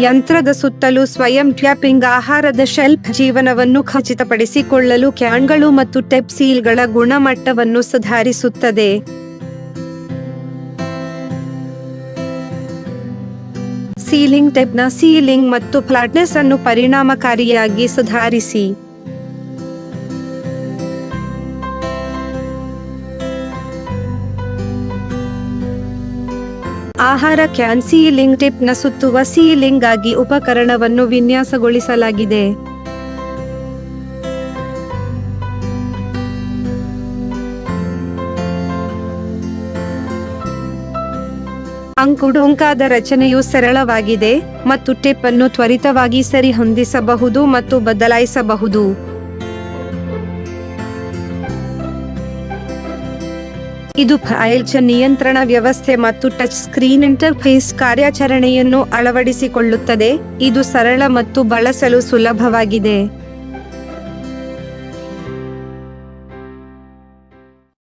ಯಂತ್ರದ ಸುತ್ತಲೂ ಸ್ವಯಂ ಟ್ಯಾಪಿಂಗ್ ಆಹಾರದ ಶೆಲ್ಫ್ ಜೀವನವನ್ನು ಖಚಿತಪಡಿಸಿಕೊಳ್ಳಲು ಕ್ಯಾನ್ಗಳು ಮತ್ತು ಟೆಪ್ಸೀಲ್ಗಳ ಗುಣಮಟ್ಟವನ್ನು ಸುಧಾರಿಸುತ್ತದೆ. ಸೀಲಿಂಗ್ ಟೆಪ್ನ ಸೀಲಿಂಗ್ ಮತ್ತು ಫ್ಲಾಟ್ನೆಸ್ ಅನ್ನು ಪರಿಣಾಮಕಾರಿಯಾಗಿ ಸುಧಾರಿಸಿ. ಆಹಾರ ಕ್ಯಾನ್ ಸೀಲಿಂಗ್ ಟಿಪ್ನ ಸುತ್ತುವ ಸೀಲಿಂಗ್ ಆಗಿ ಉಪಕರಣವನ್ನು ವಿನ್ಯಾಸಗೊಳಿಸಲಾಗಿದೆ. ಅಂಕುಡೊಂಕಾದ ರಚನೆಯು ಸರಳವಾಗಿದೆ ಮತ್ತು ಟಿಪ್ ಅನ್ನು ತ್ವರಿತವಾಗಿ ಸರಿಹೊಂದಿಸಬಹುದು ಮತ್ತು ಬದಲಾಯಿಸಬಹುದು. ಇದು ಫೈಲ್ಚ ನಿಯಂತ್ರಣ ವ್ಯವಸ್ಥೆ ಮತ್ತು ಟಚ್ ಸ್ಕ್ರೀನ್ ಇಂಟರ್ಫೇಸ್ ಕಾರ್ಯಾಚರಣೆಯನ್ನು ಅಳವಡಿಸಿಕೊಳ್ಳುತ್ತದೆ. ಇದು ಸರಳ ಮತ್ತು ಬಳಸಲು ಸುಲಭವಾಗಿದೆ.